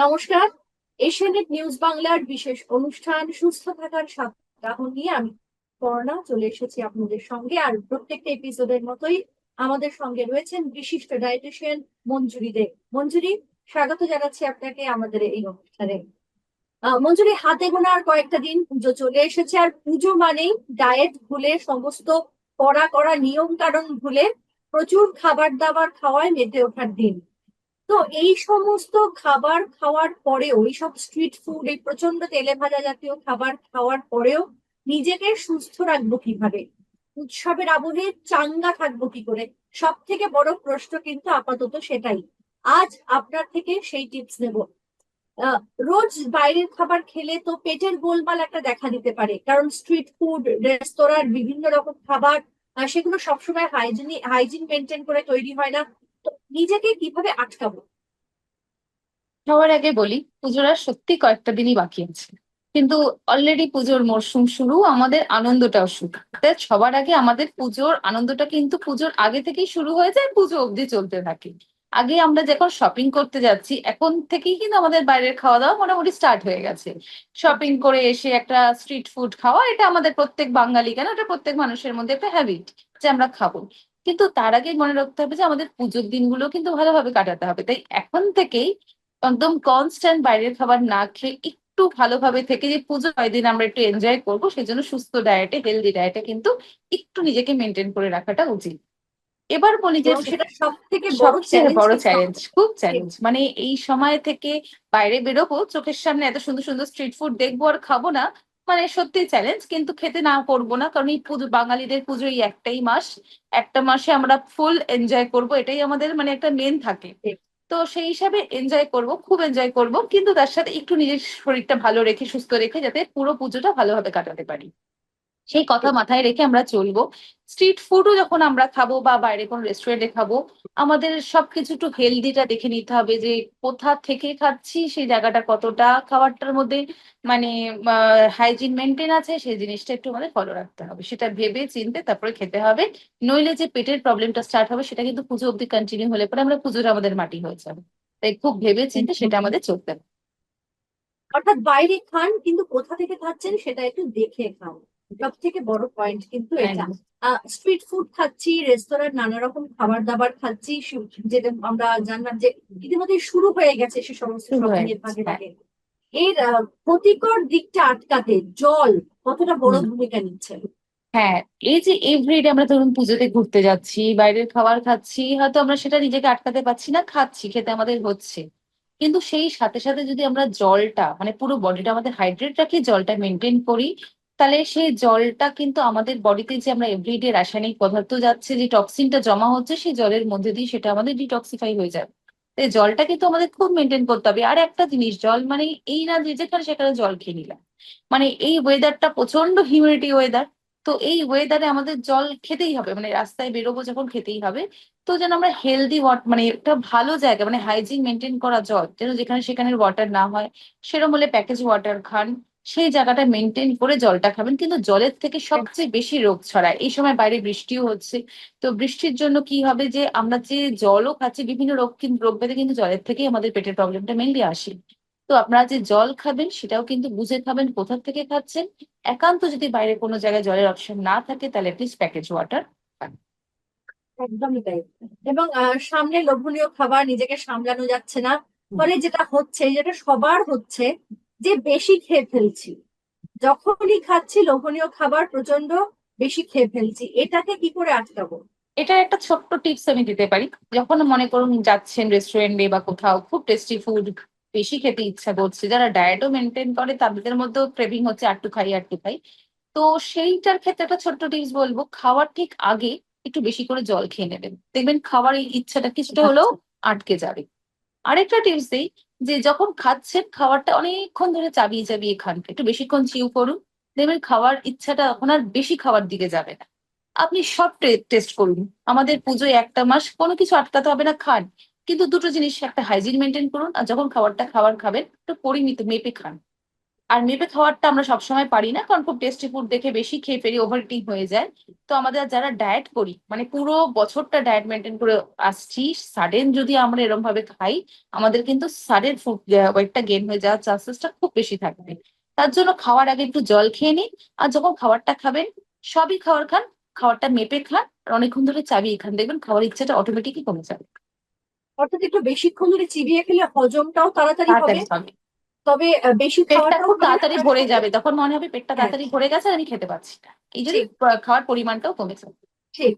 নমস্কার। এশিয়ানেট নিউজ বাংলার বিশেষ অনুষ্ঠান সুস্থ থাকার সপ্তাহ নিয়ে আমি করোনা চলে এসেছি আপনাদের সঙ্গে। আর প্রত্যেকটা এপিসোডের মতোই আমাদের সঙ্গে রয়েছেন বিশিষ্ট ডায়েটিশিয়ান মঞ্জুরি দে। মঞ্জুরি, স্বাগত জানাচ্ছি আপনাকে আমাদের এই অনুষ্ঠানে। মঞ্জুরি, হাতে গোনা আর কয়েকটা দিন পুজো চলে এসেছে। আর পুজো মানেই ডায়েট ভুলে, সমস্ত কড়া কড়া নিয়ম কানুন ভুলে প্রচুর খাবার দাবার খাওয়ায় মেতে ওঠার দিন। তো এই সমস্ত খাবার খাওয়ার পরেও এইসব স্ট্রিট ফুড এই প্রচণ্ড তেলে ভাজা জাতীয় খাবার খাওয়ার পরেও নিজেকে সুস্থ রাখব কীভাবে? উৎসবের আবহে চাঙ্গা থাকব কি করে? সব থেকে বড় প্রশ্ন কিন্তু আপাতত সেটাই। আজ আপনার থেকে সেই টিপস নেব। রোজ বাইরের খাবার খেলে তো পেটের গোলমাল একটা দেখা দিতে পারে। কারণ স্ট্রিট ফুড রেস্তোরাঁর বিভিন্ন রকম খাবার সেগুলো সবসময় হাইজিন হাইজিন মেনটেন করে তৈরি হয় না। নিজেকে কীভাবে আটকাবো? সবার আগে বলি, পুজোর আর সত্যি কয়েকটা দিনই বাকি আছে। কিন্তু অলরেডি পুজোর মরশুম শুরু, আমাদের আনন্দটাও শুরু। সবার আগে আমাদের পুজোর আনন্দটা কিন্তু পুজোর আগে থেকেই শুরু হয়ে যায়, পুজো অবধি চলতে থাকে। আগে আমরা যখন শপিং করতে যাচ্ছি, এখন থেকেই কিন্তু আমাদের বাইরের খাওয়া দাওয়া মোটামুটি স্টার্ট হয়ে গেছে। শপিং করে এসে একটা স্ট্রিট ফুড খাওয়া, এটা আমাদের প্রত্যেক বাঙালি কেন? এটা প্রত্যেক মানুষের মধ্যে একটা হ্যাবিট যে আমরা খাব। কিন্তু তার আগে মনে রাখতে হবে যে আমাদের পুজোর দিনগুলো কিন্তু ভালোভাবে কাটাতে হবে। তাই এখন থেকেই একদম কনস্ট্যান্ট বাইরের খাবার না খেয়ে একটু ভালোভাবে থেকে যে পুজো কয়দিন আমরা একটু এনজয় করব সেই জন্য সুস্থ ডায়েটে হেলদি ডায়েটে কিন্তু একটু নিজেকে মেনটেন করে রাখাটা উচিত। এবার বলি যে সেটা সব থেকে বড় সবচেয়ে বড় চ্যালেঞ্জ খুব চ্যালেঞ্জ মানে এই সময় থেকে বাইরে বেরোবো চোখের সামনে এত সুন্দর সুন্দর স্ট্রিট ফুড দেখব আর খাব না মানে সত্যি চ্যালেঞ্জ কিন্তু খেতে না করব না কারণ এই পুজো বাঙালিদের পুজো এই একটাই মাস। একটা মাসে আমরা ফুল এনজয় করব এটাই আমাদের মানে একটা মেন থাকে। তো সেই হিসাবে এনজয় করব খুব এনজয় করব কিন্তু তার সাথে একটু নিজের শরীরটা ভালো রেখে সুস্থ রেখে যাতে পুরো পুজোটা ভালোভাবে কাটাতে পারি। সেই কথা মাথায় রেখে আমরা চলবো। স্ট্রিট ফুডও যখন আমরা খাব বা বাইরে কোনো রেস্টুরেন্টে খাব আমাদের সবকিছু একটু হেলদিটা দেখে নিতে হবে যে কোথা থেকে খাচ্ছি সেই জায়গাটা কতটা খাবারটার মধ্যে মানে হাইজিন মেনটেন আছে সেই জিনিসটা একটু আমাদের ফলো রাখতে হবে। সেটা ভেবে চিনতে তারপরে খেতে হবে। নইলে যে পেটের প্রবলেমটা স্টার্ট হবে সেটা কিন্তু পুজো অব্দি কন্টিনিউ হলে পরে আমরা পুজোটা আমাদের মাটি হয়ে যাবে। তাই খুব ভেবে চিনতে সেটা আমাদের চলতে হবে। অর্থাৎ বাইরে খান কিন্তু কোথা থেকে খাচ্ছেন সেটা একটু দেখে খান। সব থেকে বড় পয়েন্ট কিন্তু এটা। স্ট্রিট ফুড খাচ্ছি রেস্তোরাঁর নানা রকম খাবার দাবার খাচ্ছি যেটা আমরা জানলাম যে ইতিমধ্যে শুরু হয়ে গেছে সে সমস্ত হয়ে এর আহ, ক্ষতিকর দিকটা আটকাতে জল কতটা বড় ভূমিকা নিচ্ছে? হ্যাঁ এই যে এভরিডে আমরা ধরুন পুজোতে ঘুরতে যাচ্ছি বাইরের খাবার খাচ্ছি হয়তো আমরা সেটা নিজেকে আটকাতে পারছি না খাচ্ছি খেতে আমাদের হচ্ছে। কিন্তু সেই সাথে সাথে যদি আমরা জলটা মানে পুরো বডিটা আমাদের হাইড্রেট রাখি জলটা মেনটেন করি তাহলে সেই জলটা কিন্তু আমাদের বডিতে যে আমরা এভরিডে রাসায়নিক পদার্থ যাচ্ছে, যে টক্সিনটা জমা হচ্ছে, সেই জলের মধ্যে দিয়ে সেটা আমাদের ডিটক্সিফাই হয়ে যাবে। তাই জলটা কিন্তু আমাদের খুব মেনটেন করতে হবে। আর একটা জিনিস, জল মানে এই না যে যেখানে সেখানে জল খেয়ে নিলাম। মানে এই ওয়েদারটা প্রচণ্ড হিউমিডিটি ওয়েদার তো এই ওয়েদারে আমাদের জল খেতেই হবে। মানে রাস্তায় বেরোবো যখন খেতেই হবে। তো যেন আমরা হেলদি ওয়াটার মানে একটা ভালো জায়গা মানে হাইজিন মেনটেন করা জল, যেন যেখানে সেখানে ওয়াটার না হয় সেরকম হলে প্যাকেজ ওয়াটার খান। সেই জায়গাটা মেনটেন করে জলটা খাবেন। কিন্তু জলের থেকে সবচেয়ে বেশি রোগ ছড়ায়। এই সময় বাইরে বৃষ্টিও হচ্ছে। তো বৃষ্টির জন্য কি হবে যে আমরা যে জলও খাচ্ছি বিভিন্ন রোগ কিন্তু রোগ ব্যাধি কিন্তু জলের থেকেই আমাদের পেটের প্রবলেমটা মেনলি আসে। তো আপনারা যে জল খাবেন সেটাও কিন্তু বুঝে খাবেন কোথা থেকে খাচ্ছেন। একান্ত যদি বাইরে কোনো জায়গায় জলের অপশন না থাকে তাহলে অ্যাটলিস্ট প্যাকেজ ওয়াটার একদমই তাই। এবং সামনে লোভনীয় খাবার নিজেকে সামলানো যাচ্ছে না। ফলে যেটা হচ্ছে যেটা সবার হচ্ছে যে বেশি খেয়ে ফেলছি। যখনই খাচ্ছি লোভনীয় খাবার প্রচণ্ড বেশি খেয়ে ফেলছি। এটাকে কি করে আটকাবো? এটা একটা ছোট্ট টিপস আমি দিতে পারি। যখন মনে করুন যাচ্ছেন রেস্টুরেন্টে বা কোথাও খুব টেস্টি ফুড বেশি খেতে ইচ্ছা করছে যারা ডায়েটও মেনটেন করে তাদের মধ্যেও ক্রেভিং হচ্ছে আটটু খাই আটটু খাই। তো সেইটার ক্ষেত্রে একটা ছোট্ট টিপস বলব খাওয়ার ঠিক আগে একটু বেশি করে জল খেয়ে নেবেন। দেখবেন খাওয়ার এই ইচ্ছাটা কিছুটা হলেও আটকে যাবে। আরেকটা টিপস দিই যে যখন খাচ্ছেন খাবারটা অনেকক্ষণ ধরে চাবিয়ে চাবিয়ে খান। একটু বেশিক্ষণ চিউ করুন, দেখবেন খাওয়ার ইচ্ছাটা এখন আর বেশি খাওয়ার দিকে যাবে না। আপনি সব টেস্ট করুন। আমাদের পুজোয় একটা মাস কোনো কিছু আটকাতে হবে না, খান। কিন্তু দুটো জিনিস, একটা হাইজিন মেনটেন করুন আর যখন খাবারটা খাবার খাবেন, একটু পরিমিত, মেপে খান। আর মেপে খাওয়ারটা আমরা সবসময় পারি না কারণ খুব টেস্টি ফুড দেখে বেশি খেয়ে ফেলি ওভার ইটিং হয়ে যায়। তো আমাদের যারা ডায়েট করি মানে পুরো বছরটা ডায়েট মেনটেন করে আসছি সাডেন যদি আমরা এরকম ভাবে খাই আমাদের কিন্তু সাডেন ফুড ওয়েটটা গেন হয়ে যাওয়ার চান্সেসটা খুব বেশি থাকবে। তার জন্য খাওয়ার আগে একটু জল খেয়ে নিন আর যখন খাবারটা খাবেন সবই খাবার খান খাবারটা মেপে খান আর অনেকক্ষণ ধরে চাবিয়ে খান। দেখবেন খাওয়ার ইচ্ছাটা অটোমেটিকই কমে যাবে। অর্থাৎ একটু বেশিক্ষণ ধরে চিবিয়ে খেলে হজমটাও তাড়াতাড়ি হবে। তবে বেশি পেটটা খুব তাড়াতাড়ি ভরে যাবে। তখন মনে হবে পেটটা হ্যাঁ। তাড়াতাড়ি ভরে গেছে আমি খেতে পাচ্ছি না। এই জন্য খাওয়ার পরিমাণটাও কমেছে। ঠিক।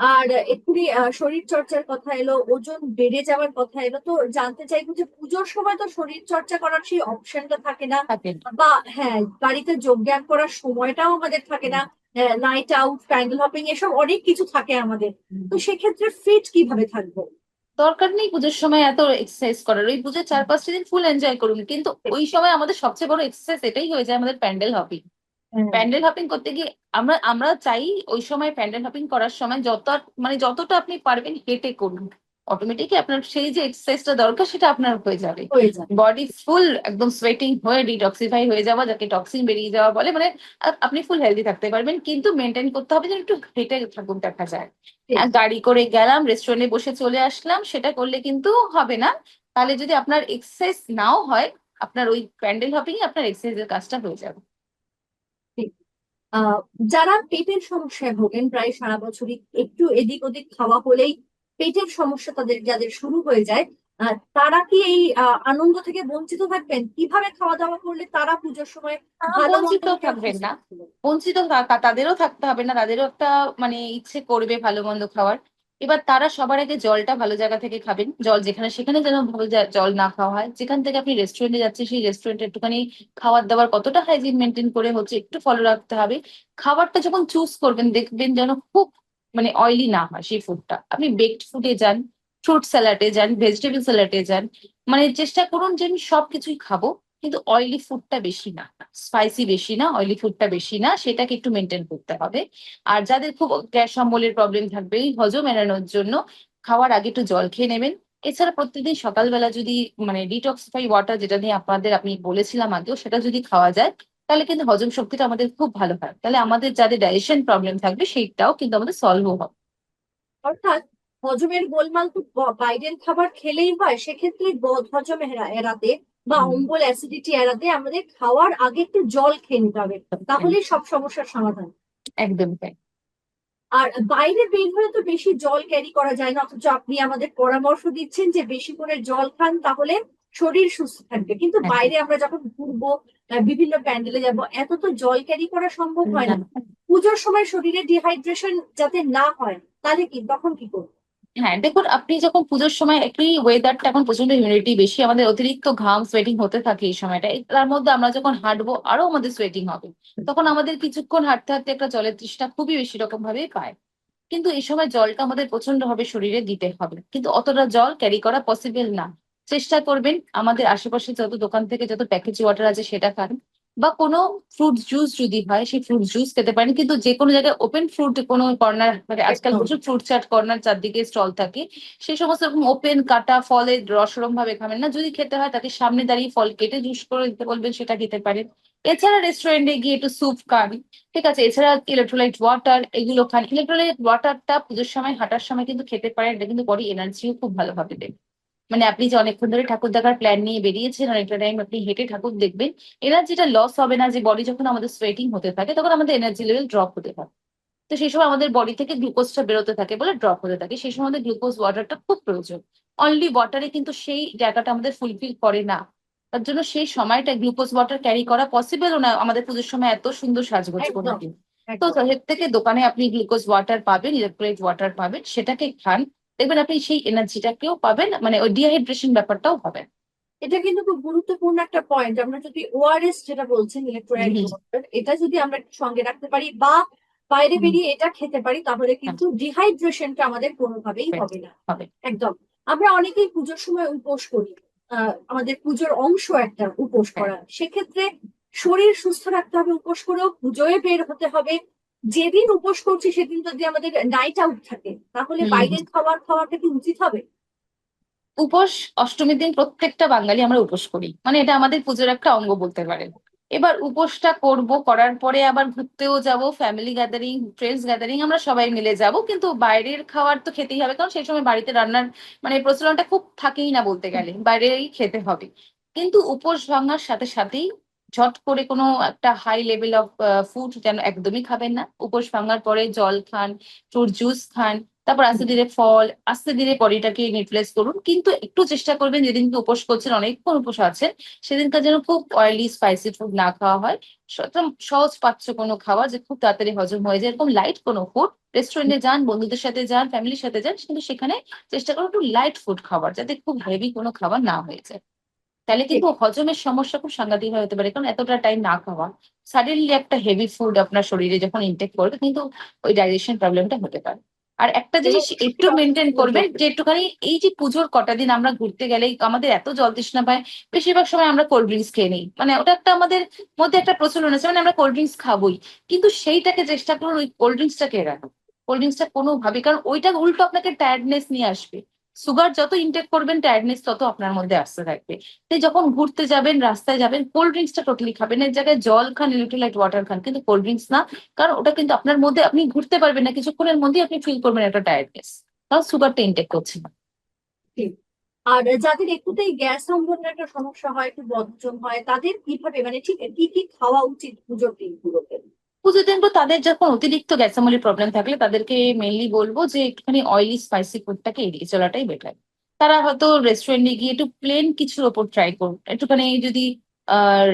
আর এক্ষুনি শরীর চর্চার কথা এলো ওজন বেড়ে যাওয়ার কথা এলো তো জানতে চাইব যে পুজোর সময় তো শরীর চর্চা করার সেই অপশনটা থাকে না। বা হ্যাঁ বাড়িতে যোগব্যায়াম করার সময়টাও আমাদের থাকে না। নাইট আউট প্যান্ডেল হপিং এসব অনেক কিছু থাকে আমাদের। তো সেক্ষেত্রে ফিট কীভাবে থাকব? দরকার নেই পুজোর সময় এত এক্সারসাইজ করার। ওই পুজোর চার পাঁচটা দিন ফুল এনজয় করুন। কিন্তু ওই সময় আমাদের সবচেয়ে বড় এক্সারসাইজ এটাই হয়ে যায় আমাদের প্যান্ডেল হপিং প্যান্ডেল হপিং করতে গিয়ে আমরা আমরা চাই ওই সময় প্যান্ডেল হপিং করার সময় যত মানে যতটা আপনি পারবেন হেঁটে করুন। অটোমেটিকই আপনার সেই যে এক্সারসাইজটা দরকার সেটা আপনার হয়ে যাবে। বডি ফুল একদম সোয়েটিং হয়ে ডিটক্সিফাই হয়ে যাওয়া যাকে টক্সিন বেরিয়ে যাওয়া বলে মানে আপনি ফুল হেলদি থাকতে পারবেন কিন্তু মেনটেন করতে হবে যেন একটু হেঁটে থাকুন দেখা যায়। গাড়ি করে গেলাম রেস্টুরেন্টে বসে চলে আসলাম সেটা করলে কিন্তু হবে না। তাহলে যদি আপনার এক্সারসাইজ নাও হয় আপনার ওই প্যান্ডেল হপিং আপনার এক্সারসাইজের কাজটা হয়ে যাবে। যারা পেটের সমস্যায় ভোগেন প্রায় সারা বছরই একটু এদিক ওদিক খাওয়া হলেই পেটের সমস্যা তাদের যাদের শুরু হয়ে যায় তারা কি এই আনন্দ থেকে বঞ্চিত থাকবেন? কীভাবে খাওয়া দাওয়া করলে তারা পুজোর সময় বঞ্চিত থাকবেন না। বঞ্চিত থাকা- তাদেরও থাকতে হবে না তাদেরও একটা মানে ইচ্ছে করবে ভালো মন্দ খাওয়ার। এবার তারা সবার আগে জলটা ভালো জায়গা থেকে খাবেন জল যেখানে সেখানে যেন ভালো জল না খাওয়া হয়। যেখান থেকে আপনি রেস্টুরেন্টে যাচ্ছেন সেই রেস্টুরেন্টে একটুখানি খাবার দাবার কতটা হাইজিন মেনটেন করে হচ্ছে একটু ফলো রাখতে হবে। খাবারটা যখন চুজ করবেন দেখবেন যেন খুব মানে অয়েলি না হয় সেই ফুডটা আপনি বেকড ফুডে যান ফ্রুট স্যালাডে যান ভেজিটেবল স্যালাডে যান মানে চেষ্টা করুন যে আমি সবকিছুই খাব, কিন্তু অয়েলি ফুডটা বেশি না। স্পাইসি বেশি না অয়েলি ফুডটা বেশি না, সেটাকে একটু মেনটেন করতে হবে। আর যাদের খুব গ্যাস অম্বলের প্রবলেম থাকবে হজম এড়ানোর জন্য খাওয়ার আগে একটু জল খেয়ে নেবেন। এছাড়া প্রত্যেকদিন সকালবেলা যদি মানে ডিটক্সিফাই ওয়াটার যেটা নিয়ে আপনাদের, আমি বলেছিলাম আগেও, সেটা যদি খাওয়া যায় তাহলে কিন্তু হজম শক্তিটা আমাদের খুব ভালো হয়। তাহলে আমাদের যাদের ডাইজেশন প্রবলেম থাকবে সেইটাও কিন্তু আমাদের সলভ হবে। অর্থাৎ হজমের গোলমাল তো বাইরের খাবার খেলেই হয় সেক্ষেত্রে বদ হজম এড়াতে বা অম্বল অ্যাসিডিটি এড়াতে আমাদের খাওয়ার আগে একটু জল খেয়ে নিতে হবে। তাহলেই সব সমস্যার সমাধান। একদম তাই। আর বাইরে বের হলে তো বেশি জল ক্যারি করা যায় না অথচ আপনি আমাদের পরামর্শ দিচ্ছেন যে বেশি করে জল খান তাহলে শরীর সুস্থ থাকবে। কিন্তু বাইরে আমরা যখন ঘুরবো বিভিন্ন প্যান্ডেলে যাব। এত তো জল ক্যারি করা সম্ভব হয় না। পুজোর সময় শরীরে ডিহাইড্রেশন যাতে না হয়, তাহলে কি? তখন কি করব? হ্যাঁ দেখুন, আপনি যখন পুজোর সময় একটু ওয়েদারটা এখন প্রচণ্ড হিউমিডিটি বেশি, আমাদের অতিরিক্ত ঘাম সোয়েটিং হতে থাকে এই সময়টা তার মধ্যে আমরা যখন হাঁটবো, আরও আমাদের সোয়েটিং হবে। তখন আমাদের কিছুক্ষণ হাঁটতে হাঁটতে একটা জলের তৃষ্ণা খুবই বেশি রকম ভাবে পায়। কিন্তু এই সময় জলটা আমাদের প্রচণ্ড ভাবে শরীরে দিতে হবে। কিন্তু অতটা জল ক্যারি করা পসিবল না। চেষ্টা করবেন আমাদের আশেপাশে যত দোকান থেকে যত প্যাকেজ ওয়াটার আছে সেটা খান। বা কোনো ফ্রুট জুস যদি হয় সেই ফ্রুট জুস খেতে পারেন। কিন্তু যে কোনো জায়গায় ওপেন ফ্রুট কোনো কর্নার মানে আজকাল। প্রচুর ফ্রুট চাট কর্নার চারদিকে স্টল থাকে। সেই সমস্ত রকম ওপেন কাটা ফলের রস ওরম ভাবে খাবেন না। যদি খেতে হয় তাকে সামনে দাঁড়িয়ে ফল কেটে জুস করে দিতে বলবেন সেটা খেতে পারেন। এছাড়া রেস্টুরেন্টে গিয়ে একটু স্যুপ খান ঠিক আছে? এছাড়া ইলেকট্রোলাইট ওয়াটার এগুলো খান। ইলেকট্রোলাইট ওয়াটারটা পুজোর সময় হাঁটার সময় কিন্তু খেতে পারেন। এটা কিন্তু বডি এনার্জিও খুব ভালোভাবে দেবে মানে আপনি যে অনেকক্ষণ ধরে ঠাকুর দেখার প্ল্যান নিয়ে বেরিয়েছেন অনেকটা টাইম আপনি হেঁটে ঠাকুর দেখবেন এনার্জিটা লস হবে না যে বডি যখন আমাদের সোয়েটিং হতে থাকে তখন আমাদের এনার্জি লেভেল ড্রপ হতে থাকে। তো সেই সময় আমাদের বডি থেকে গ্লুকোজটা বেরোতে থাকে বলে ড্রপ হতে থাকে। সেই সময় আমাদের গ্লুকোজ ওয়াটারটা খুব প্রয়োজন। অনলি ওয়াটারে কিন্তু সেই জায়গাটা আমাদের ফুলফিল করে না। তার জন্য সেই সময়টা গ্লুকোজ ওয়াটার ক্যারি করা পসিবলও না আমাদের পুজোর সময় এত সুন্দর সাজগোজ করে তো এর থেকে দোকানে আপনি গ্লুকোজ ওয়াটার পাবেন ইলেকট্রোলাইট ওয়াটার পাবেন সেটাকে খান। দেখবেন আপনি সেই এনার্জিটাকেও পাবেন মানে ওই ডিহাইড্রেশন ব্যাপারটাও হবে এটা কিন্তু খুব গুরুত্বপূর্ণ একটা পয়েন্ট আমরা যদি ওআরএস যেটা বলছেন ইলেকট্রোলাইট এটা যদি আমরা সঙ্গে রাখতে পারি বা বাইরে বেরিয়ে এটা খেতে পারি তাহলে কিন্তু ডিহাইড্রেশনটা আমাদের কোনোভাবেই হবে। না। হবে। একদম। আমরা অনেকেই পুজোর সময় উপোস করি। আহ আমাদের পুজোর অংশ একটা উপোস হ্যাঁ। করা সেক্ষেত্রে শরীর সুস্থ রাখতে হবে উপোস করেও পুজোয় বের হতে হবে। যেদিন উপোস করছি সেদিন যদি আমাদের নাইট আউট থাকে তাহলে বাইরের খাবার খাওয়াটা কি উচিত হবে? উপোস অষ্টমীর দিন প্রত্যেকটা বাঙালি আমরা উপোস করি। মানে এটা আমাদের পুজোর একটা অঙ্গ বলতে পারেন এবার উপোসটা করব করার পরে আবার ঘুরতেও যাব ফ্যামিলি গ্যাদারিং ফ্রেন্ডস গ্যাদারিং আমরা সবাই মিলে যাব। কিন্তু বাইরের খাবার তো খেতেই হবে কারণ সেই সময় বাড়িতে রান্নার মানে প্রচলনটা খুব থাকেই না বলতে গেলে। বাইরেই খেতে হবে। কিন্তু উপোস ভাঙার সাথে সাথেই ঝট করে কোনো একটা হাই লেভেল অফ ফুড যেন একদমই খাবেন না। উপোস ভাঙার পরে জল খান ফ্রুট জুস খান, তারপর আস্তে ধীরে ফল আস্তে ধীরে বডিটাকে নিউট্রিলাইজ করুন। কিন্তু একটু চেষ্টা করবেন যেদিনকে উপোস করছেন, অনেকক্ষণ উপোস আছেন, সেদিনকার যেন খুব অয়েলি স্পাইসি ফুড না খাওয়া হয়। সহজ পাচ্ছ কোনো খাওয়া যে খুব তাড়াতাড়ি হজম হয়ে যায়, এরকম লাইট কোনো ফুড রেস্টুরেন্টে যান, বন্ধুদের সাথে যান ফ্যামিলির সাথে যান, কিন্তু সেখানে চেষ্টা করুন একটু লাইট ফুড খাবার যাতে খুব হেভি কোনো খাবার না হয়ে যায়। তাহলে কিন্তু হজমের সমস্যা খুব সাংঘাতিক হয়ে হতে পারে কারণ এতটা টাইম না খাওয়া সাডেনলি একটা হেভি ফুড আপনার শরীরে যখন ইনটেক করবে কিন্তু ওই ডাইজেশন প্রবলেমটা হতে পারে। আর একটা জিনিস একটু মেনটেন করবেন যে একটুখানি এই যে পুজোর কটা দিন আমরা ঘুরতে গেলে আমাদের এত জল তৃষ্ণা পায় বেশিরভাগ সময় আমরা কোল্ড ড্রিঙ্কস খেয়ে নিই। মানে ওটা একটা আমাদের মধ্যে একটা প্রচলন আছে মানে আমরা কোল্ড ড্রিঙ্কস খাবোই। কিন্তু সেইটাকে চেষ্টা করুন ওই কোল্ড ড্রিঙ্কসটাকে এড়ানো কোল্ড ড্রিঙ্কসটা কোনোভাবে কারণ ওইটা উল্টো আপনাকে টায়ার্ডনেস নিয়ে আসবে। সুগার যত ইনটেক করবেন টায়ার্ডনেস তত আপনার মধ্যে আসতে থাকবে। তাই যখন ঘুরতে যাবেন, রাস্তায় যাবেন কোল্ড ড্রিঙ্কসটা টোটালি খাবেন। এর জায়গায় জল খান ইলেকট্রোলাইট ওয়াটার খান, কিন্তু কোল্ড ড্রিঙ্কস না, কারণ ওটা কিন্তু আপনার মধ্যে আপনি ঘুরতে পারবেন না, কিছুক্ষণের মধ্যেই আপনি ফিল করবেন একটা টায়ার্ডনেস কারণ সুগারটা ইনটেক করছে না। আর যাদের একটুতেই গ্যাস অম্বলের একটা সমস্যা হয়, একটু বদহজম হয়, তাদের কীভাবে মানে ঠিক কি কি খাওয়া উচিত পুজোর দিনগুলোতে? দিন তো তাদের যখন অতিরিক্ত গ্যাসামলি প্রবলেম থাকলে তাদেরকে মেনলি বলব যে একটুখানি অয়েলি স্পাইসি ফুডটাকে এড়িয়ে চলাটাই বেটার তারা হয়তো রেস্টুরেন্টে গিয়ে একটু প্লেন কিছুর ওপর ট্রাই করুন একটুখানি যদি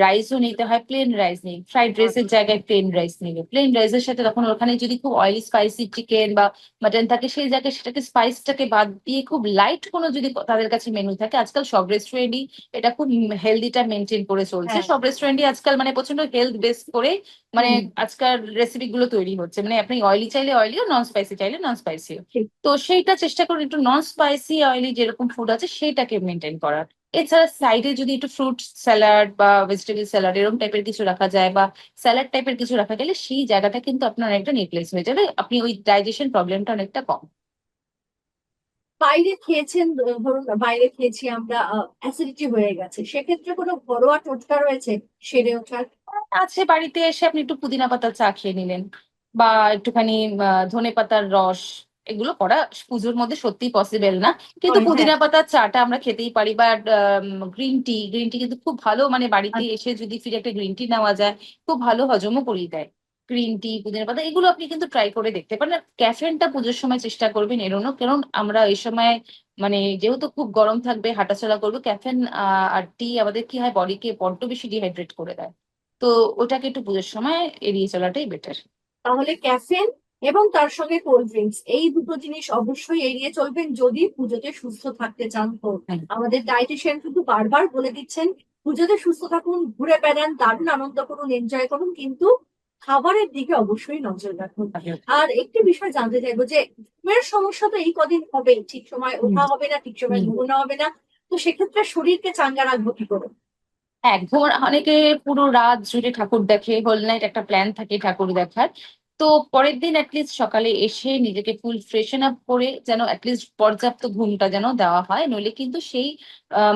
রাইসও নিতে হয় প্লেন রাইস নিন ফ্রাইড রাইসের জায়গায় প্লেন রাইস নিবে প্লেন রাইসের সাথে তখন ওখানে যদি খুব অয়েলি স্পাইসি চিকেন বা মাটন থাকে সেই জায়গায় সেটাকে স্পাইসটাকে বাদ দিয়ে খুব লাইট কোনো যদি তাদের কাছে মেনু থাকে আজকাল সব রেস্টুরেন্টই এটা খুব হেলদিটা মেনটেন করে চলছে। হ্যাঁ। সব রেস্টুরেন্টই আজকাল মানে প্রচণ্ড হেলথ বেস করে মানে আজকাল রেসিপি গুলো তৈরি হচ্ছে। মানে আপনি অয়েলি চাইলে অয়েলি অয়েলিও নন স্পাইসি চাইলে নন স্পাইসিও তো সেইটা চেষ্টা করুন একটু নন স্পাইসি অয়েলি যেরকম ফুড আছে সেইটাকে মেনটেন করার। এছাড়া সাইডে যদি একটু ফ্রুট স্যালাড বা ভেজিটেবল স্যালাড এরকম টাইপের কিছু রাখা যায় বা স্যালাড টাইপের কিছু রাখা গেলে সেই জায়গাটা কিন্তু আপনার অনেকটা নিউট্রালাইজ হয়ে যাবে। আপনি ওই ডাইজেশন প্রবলেমটা অনেকটা কম। বাইরে খেয়েছেন ধরুন বাইরে খেয়েছি আমরা অ্যাসিডিটি হয়ে গেছে সেক্ষেত্রে কোনো ঘরোয়া টোটকা রয়েছে সেরে ওঠার? আছে বাড়িতে এসে আপনি একটু পুদিনা পাতার চা খেয়ে নিলেন বা একটুখানি ধনে পাতার রস এগুলো করা পুজোর মধ্যে সত্যি পসিবল না। কিন্তু। পুদিনা পাতার চাটা আমরা খেতেই পারি বা গ্রিন টি গ্রিন টি কিন্তু খুব ভালো মানে বাড়িতে আচ্ছা। এসে যদি ফিরে একটা গ্রিন টি নেওয়া যায় খুব ভালো হজমও করিয়ে দেয়। গ্রিন টি পুদিনা পাতা এগুলো আপনি কিন্তু ট্রাই করে দেখতে পারেন। ক্যাফেনটা পুজোর সময় চেষ্টা করবেন এড়োনো। কারণ আমরা এই সময় মানে যেহেতু খুব গরম থাকবে হাঁটাচলা করব ক্যাফেন আর টি আমাদের কি হয় বডিকে বড্ড বেশি ডিহাইড্রেট করে দেয়। তো ওটাকে একটু পুজোর সময় এড়িয়ে চলাটাই বেটার তাহলে ক্যাফেন এবং তার সঙ্গে কোল্ড ড্রিঙ্কস এই দুটো জিনিস অবশ্যই এড়িয়ে চলবেন যদি পুজোতে সুস্থ থাকতে চান তো। আমাদের ডায়েটিশিয়ান কিন্তু বারবার বলে দিচ্ছেন পুজোতে সুস্থ থাকুন ঘুরে বেড়ান দারুণ আনন্দ করুন এনজয় করুন কিন্তু খাবারের দিকে অবশ্যই নজর রাখুন। আর একটি বিষয় জানতে চাইব যে ঘুমের সমস্যা তো এই কদিন হবেই ঠিক সময় ওঠা হবে না ঠিক সময়। ঘুমানো হবে না। তো সেক্ষেত্রে শরীরকে চাঙ্গা রাখব কি করে? হ্যাঁ অনেকে পুরো রাত জুড়ে ঠাকুর দেখে হোল নাইট একটা প্ল্যান থাকে ঠাকুর দেখার। তো পরের দিন অ্যাটলিস্ট সকালে এসে নিজেকে ফুল ফ্রেশন আপ করে যেন অ্যাটলিস্ট পর্যাপ্ত ঘুমটা যেন দেওয়া হয়, নইলে কিন্তু সেই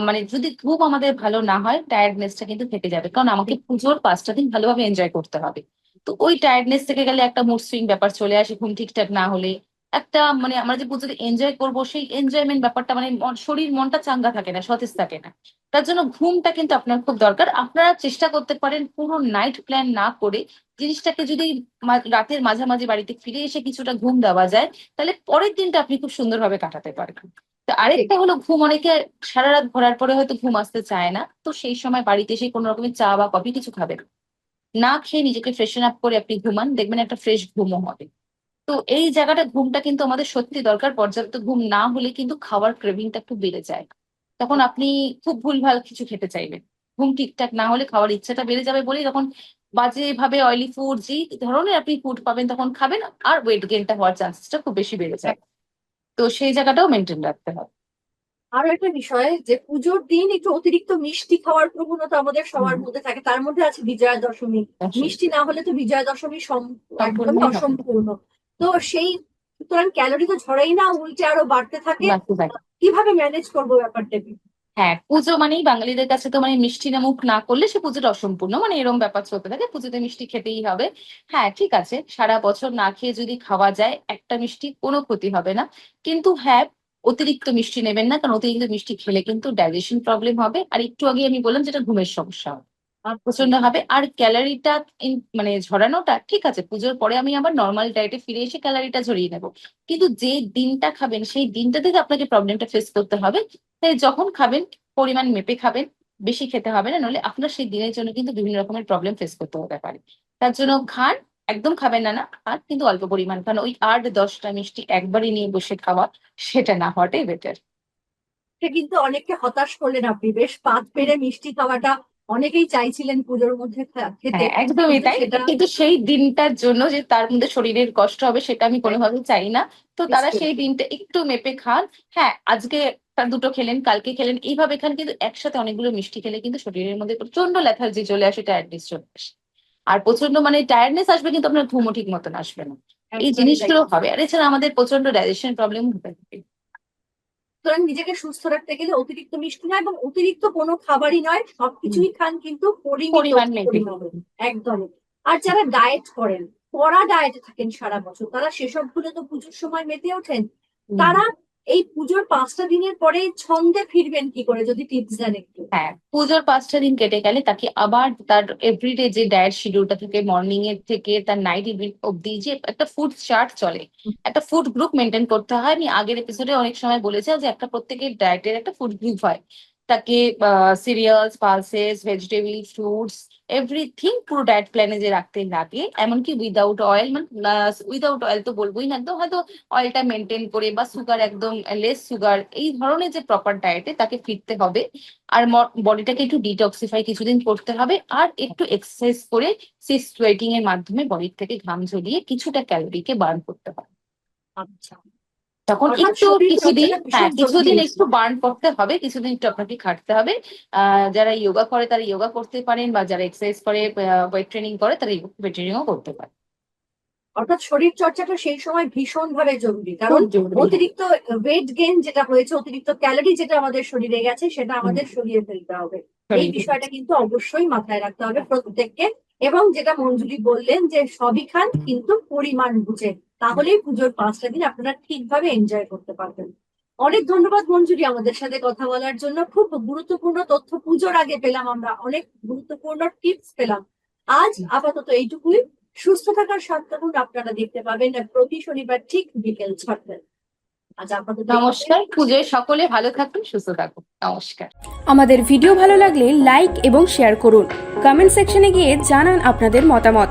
মানে যদি ঘুম আমাদের ভালো না হয় টায়ার্ডনেসটা কিন্তু থেকে যাবে। কারণ আমাকে পুজোর পাঁচটা দিন ভালোভাবে এনজয় করতে হবে। তো ওই টায়ার্ডনেস থেকে গেলে একটা মুড সুইং ব্যাপার চলে আসে, ঘুম ঠিকঠাক না হলে। একটা মানে আমরা যে পুজোতে এনজয় করব, সেই এনজয়মেন্ট ব্যাপারটা মানে শরীর মনটা চাঙ্গা থাকে না, সতেজ থাকে না। তার জন্য ঘুমটা কিন্তু আপনার খুব দরকার। আপনারা চেষ্টা করতে পারেন পুরো নাইট প্ল্যান না করে জিনিসটাকে যদি রাতের মাঝামাঝি বাড়িতে ফিরে এসে কিছুটা ঘুম দেওয়া যায়, তাহলে পরের দিনটা আপনি খুব সুন্দরভাবে কাটাতে পারবেন। তো আরেকটা হলো ঘুম, অনেকে সারা রাত ঘোরার পরে হয়তো ঘুম আসতে চায় না, তো সেই সময় বাড়িতে এসে কোনো রকমের চা বা কফি কিছু খাবেন। না খেয়ে নিজেকে ফ্রেশন আপ করে আপনি ঘুমান, দেখবেন একটা ফ্রেশ ঘুমও হবে। তো এই জায়গাটা ঘুমটা কিন্তু আমাদের সত্যি দরকার। পর্যাপ্ত ঘুম না হলে কিন্তু খাওয়ার ক্রেভিংটা একটু বেড়ে যায়। তখন আপনি খুব ভুলভাল কিছু খেতে চাইবেন। ঘুম ঠিকঠাক না হলে খাওয়ার ইচ্ছাটা বেড়ে যাবে বলেই তখন বাজে ভাবে অয়েলি ফুড যে ধরনের আপনি ফুড পাবেন তখন খাবেন আর ওয়েট গেনটা হওয়ার চান্সেসটা খুব বেশি বেড়ে যায়। তো সেই জায়গাটাও মেনটেন রাখতে হবে। আরও একটা বিষয় যে পুজোর দিন একটু অতিরিক্ত মিষ্টি খাওয়ার প্রবণতা আমাদের সবার মধ্যে থাকে। তার মধ্যে আছে বিজয়া দশমী মিষ্টি না হলে তো বিজয়া দশমী সম- একদমই সম্পূর্ণই হবে। অসম্পূর্ণ। তো সেই সুতরাং ক্যালোরি তো ঝরেই না উল্টে আরও বাড়তে থাকে। কীভাবে ম্যানেজ করব ব্যাপারটাকে হ্যাঁ পুজো মানেই বাঙালিদের কাছে তো মানে মিষ্টি না মুখ না করলে সে পুজোটা অসম্পূর্ণ। মানে এরকম ব্যাপার চলতে থাকে পুজোতে মিষ্টি খেতেই হবে। হ্যাঁ ঠিক আছে সারা বছর না খেয়ে যদি খাওয়া যায় একটা মিষ্টি কোনো ক্ষতি হবে না। কিন্তু হ্যাঁ অতিরিক্ত মিষ্টি নেবেন না কারণ অতিরিক্ত মিষ্টি খেলে কিন্তু ডাইজেশন প্রবলেম হবে। আর একটু আগে আমি বললাম যেটা ঘুমের সমস্যা হবে। প্রচণ্ড হবে আর ক্যালারিটা মানে ঝরানোটা, ঠিক আছে, পুজোর পরে আমি আবার নর্মাল ডায়েটে ফিরে এসে ক্যালারিটা ঝরিয়ে নেব। কিন্তু যে দিনটা খাবেন, সেই দিনটা থেকে আপনাকে প্রবলেমটা ফেস করতে হবে তাই যখন খাবেন, পরিমাণ মেপে খাবেন, বেশি খেতে হবে না নাহলে আপনার সেই দিনের জন্য কিন্তু বিভিন্ন রকমের প্রবলেম ফেস করতে হতে পারে তার জন্য খান একদম খাবেন না না, আর কিন্তু অল্প পরিমাণ। খান ওই আট, দশটা মিষ্টি একবারই নিয়ে বসে খাওয়া, সেটা না হওয়াটাই বেটার কিন্তু অনেককে হতাশ করলেন আপনি, বেশ পাত পেরে মিষ্টি খাওয়াটা অনেকেই চাইছিলেন পুজোর মধ্যে খেতে হ্যাঁ একদমই তাই। কিন্তু সেই দিনটার জন্য যে তার মধ্যে শরীরের কষ্ট হবে সেটা আমি কোনোভাবেই চাই না। তো তারা সেই দিনটা একটু মেপে খান। হ্যাঁ আজকে দুটো খেলেন কালকে খেলেন এইভাবে খান কিন্তু একসাথে অনেকগুলো মিষ্টি খেলে কিন্তু শরীরের মধ্যে প্রচণ্ড লেথার্জি চলে আসে টায়ার্ডনেস চলে আসে। আর প্রচণ্ড মানে টায়ার্ডনেস আসবে কিন্তু আপনার ঘুমও ঠিক মতন আসবে না। এই জিনিসগুলো হবে। আর এছাড়া আমাদের প্রচণ্ড ডাইজেশন প্রবলেম হতে থাকে। সুতরাং নিজেকে সুস্থ রাখতে গেলে অতিরিক্ত মিষ্টি নয় এবং অতিরিক্ত কোনো খাবারই নয় সবকিছুই খান কিন্তু একদমই। আর যারা ডায়েট করেন কড়া ডায়েটে থাকেন সারা বছর তারা সেসবগুলো তো পুজোর সময় মেতে ওঠেন তারা এই পুজোর পাঁচটা দিনের পরে ছন্দে ফিরবেন কি করে, যদি টিপস দেন একটু? হ্যাঁ পুজোর পাঁচটা দিন কেটে গেলে তাকে আবার তার এভরিডে যে ডায়েট শিডিউলটা থাকে মর্নিং এর থেকে তার নাইট অব্দি যে একটা ফুড চার্ট চলে, একটা ফুড গ্রুপ মেনটেন করতে হয়। আমি আগের এপিসোডে অনেক সময় বলেছি যে একটা প্রত্যেকের ডায়েটের একটা ফুড গ্রুপ হয়। তাকে cereals pulses vegetable fruits everything পুরো ডায়েট প্ল্যানে যে রাখতে লাগে এমনকি উইদাউট অয়েল মানে উইদাউট অয়েল তো বলবোই না, একদম হয়তো অয়েলটা মেনটেন করে বা সুগার একদম লেস সুগার এই ধরনের যে প্রপার ডায়েটে তাকে ফিরতে হবে। আর বডিটাকে একটু ডিটক্সিফাই কিছুদিন করতে হবে, আর একটু এক্সারসাইজ করে সেই সোয়েটিং এর মাধ্যমে বডির থেকে ঘাম ঝরিয়ে কিছুটা ক্যালোরিকে বার্ন করতে হবে। আচ্ছা। তখন একটু কিছুদিন চর্চাটা হ্যাঁ কিছুদিন একটু বার্ন করতে হবে কিছুদিন একটু আপনাকে খাটতে হবে। আহ যারা যোগা করে তারা যোগা করতে পারেন বা যারা এক্সারসাইজ করে ওয়েট ট্রেনিং করে তারা ওয়েট ট্রেনিংও করতে পারে অর্থাৎ শরীর চর্চাটা সেই সময় ভীষণ ভাবে জরুরি কারণ অতিরিক্ত ওয়েট গেইন যেটা হয়েছে অতিরিক্ত ক্যালোরি যেটা আমাদের শরীরে গেছে সেটা আমাদের সরিয়ে ফেলতে হবে। এই বিষয়টা কিন্তু অবশ্যই মাথায় রাখতে হবে প্রত্যেককে। এবং যেটা মঞ্জুরি বললেন যে সবই খান কিন্তু পরিমাণ বুঝে তাহলেই পুজোর পাঁচটা দিন আপনারা ঠিকভাবে এনজয় করতে পারবেন। অনেক ধন্যবাদ মঞ্জুরি আমাদের সাথে কথা বলার জন্য। খুব গুরুত্বপূর্ণ তথ্য পুজোর আগে পেলাম আমরা অনেক গুরুত্বপূর্ণ টিপস পেলাম। আজ আপাতত এইটুকুই। সুস্থ থাকার সাতটা আপনারা দেখতে পাবেন প্রতি শনিবার ঠিক বিকেল ছটায়। আজ আপাতত নমস্কার পুজোয় সকলে ভালো থাকুন সুস্থ থাকুন। নমস্কার। আমাদের ভিডিও ভালো লাগলে লাইক এবং শেয়ার করুন। কমেন্ট সেকশনে গিয়ে জানান আপনাদের মতামত।